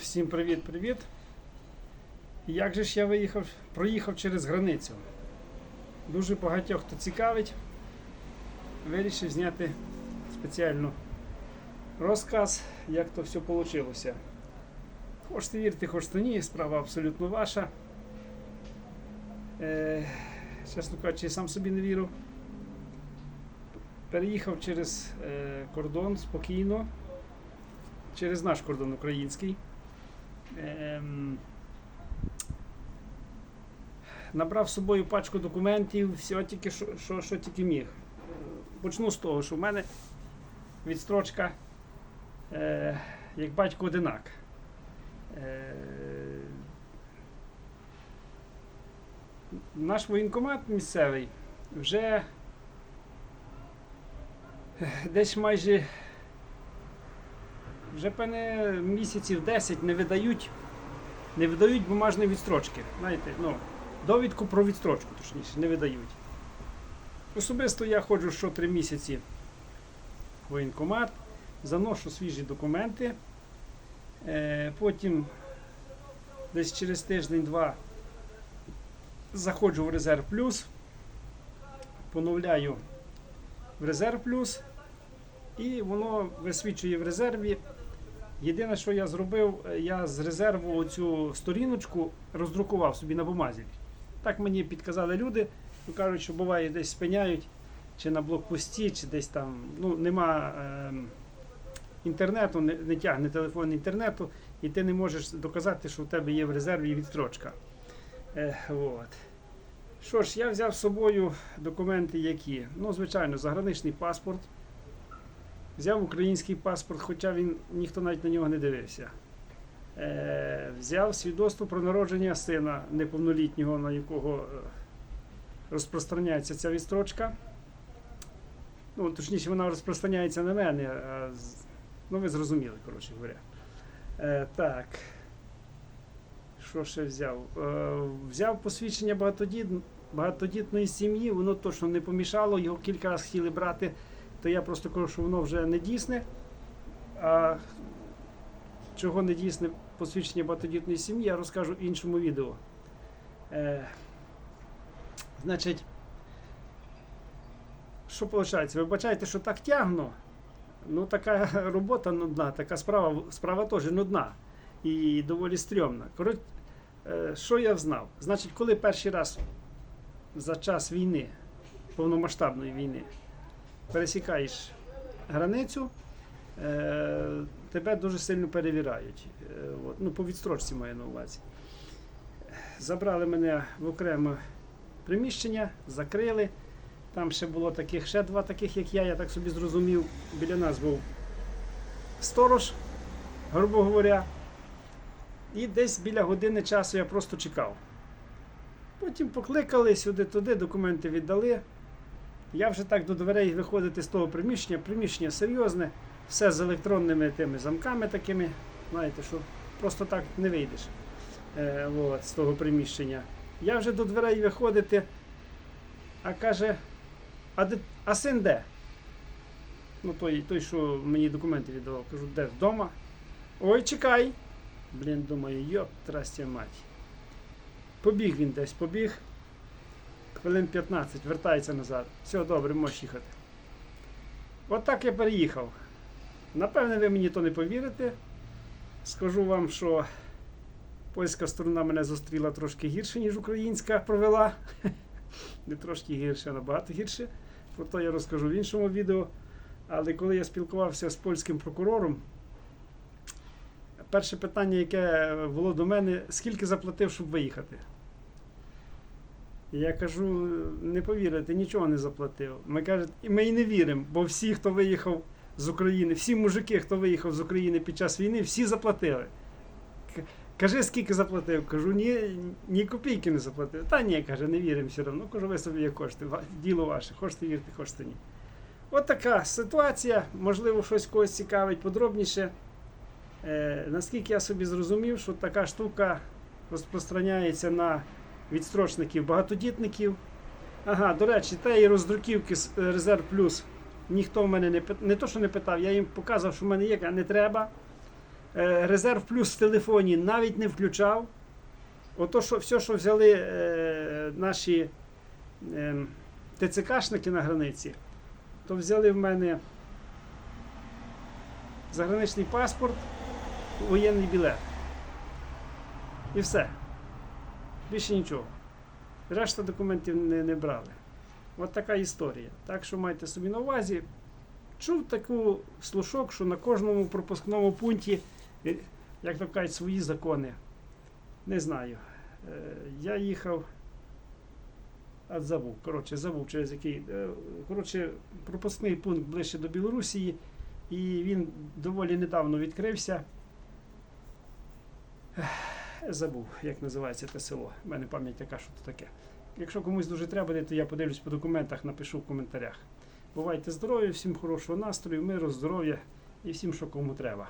Всім привіт-привіт. Як же ж я виїхав, проїхав через границю? Дуже багатьох хто цікавить. Вирішив зняти спеціально розказ, як то все вийшло. Хочете вірити, хочете ні, справа абсолютно ваша. Е, чесно кажучи, я сам собі не вірю. Переїхав через е, кордон спокійно, через наш кордон український. Ем, набрав з собою пачку документів, все тільки що, що, що тільки міг. Почну з того, що в мене відстрочка е, як батько одинак. Е, наш воєнкомат місцевий вже десь майже вже певне місяців 10 не видають, не видають бумажної відстрочки. Знаєте, ну, довідку про відстрочку, точніше, не видають. Особисто я ходжу що 3 місяці в воєнкомат, заношу свіжі документи. Е, потім десь через тиждень-два заходжу в резерв плюс, поновляю в резерв плюс, і воно висвічує в резерві. Єдине, що я зробив, е, я з резерву цю сторіночку роздрукував собі на бумазі. Так мені підказали люди, ну, кажуть, що буває десь спиняють, чи на блокпості, чи десь там ну, нема е, інтернету, не, не тягне телефон інтернету, і ти не можеш доказати, що в тебе є в резерві відстрочка. Е, от. Що ж, я взяв з собою документи, які? Ну, звичайно, заграничний паспорт. Взяв український паспорт, хоча він ніхто навіть на нього не дивився. Е, взяв свідоцтво про народження сина неповнолітнього, на якого е, розпространяється ця відстрочка. Ну, точніше, вона розпространяється на мене. А, ну, ви зрозуміли, коротше говоря. Е, так. Що ще взяв? Е, взяв посвідчення багатодітної сім'ї, воно точно не помішало, його кілька разів хотіли брати, то я просто кажу, що воно вже не дійсне. А чого не дійсне посвідчення багатодітної сім'ї, я розкажу в іншому відео. Е, значить, що виходить? Ви бачаєте, що так тягну. Ну, така робота нудна, така справа, справа теж нудна і доволі стрьомна. Е, що я знав? Значить, коли перший раз за час війни, повномасштабної війни, пересікаєш границю, е, тебе дуже сильно перевіряють. Е, ну, по відстрочці маю на увазі. Забрали мене в окреме приміщення, закрили. Там ще було таких, ще два таких, як я, я так собі зрозумів. Біля нас був сторож, грубо говоря. І десь біля години часу я просто чекав. Потім покликали сюди-туди, документи віддали. Я вже так до дверей виходити з того приміщення. Приміщення серйозне, все з електронними тими замками такими. Знаєте, що просто так не вийдеш е, от, з того приміщення. Я вже до дверей виходити, а каже, а, де, а син де? Ну, той, той, що мені документи віддавав, кажу, де вдома? Ой, чекай. Блін, думаю, йоп, трастя мать. Побіг він десь, побіг. Хвилин 15, вертається назад. Все добре, можеш їхати. От так я переїхав. Напевне, ви мені то не повірите. Скажу вам, що польська сторона мене зустріла трошки гірше, ніж українська провела. Не трошки гірше, а набагато гірше. Про то я розкажу в іншому відео. Але коли я спілкувався з польським прокурором, перше питання, яке було до мене, скільки заплатив, щоб виїхати? Я кажу, не повірите, нічого не заплатив. Ми кажуть, і ми і не віримо, бо всі, хто виїхав з України, всі мужики, хто виїхав з України під час війни, всі заплатили. Кажи, скільки заплатив? Кажу, ні, ні копійки не заплатив. Та ні, каже, не віримо все одно. Кажу, ви собі хочете, ва- діло ваше, хочете вірити, хочете ні. От така ситуація, можливо, щось когось цікавить подробніше. Е, наскільки я собі зрозумів, що така штука розпространяється на відстрочників багатодітників. Ага, до речі, тієї роздруківки з е, Резерв Плюс ніхто в мене не пит- не то, що не питав, я їм показав, що в мене є, а не треба. е, резерв плюс в телефоні навіть не включав. Ото що, все, що взяли е, наші е, ТЦКшники на границі, то взяли в мене заграничний паспорт, воєнний білет. І все. Більше нічого. Решта документів не, не брали. От така історія. Так що майте собі на увазі. Чув таку слушок, що на кожному пропускному пункті, е, як то кажуть, свої закони. Не знаю. Е, Я їхав. А забув. Коротше, забув через який. е, Коротше, пропускний пункт ближче до Білорусії, і він доволі недавно відкрився. Ех, Забув, як називається те село. У мене пам'ять така, що то таке. Якщо комусь дуже треба, то я подивлюсь по документах, напишу в коментарях. Бувайте здорові, всім хорошого настрою, миру, здоров'я і всім, що кому треба.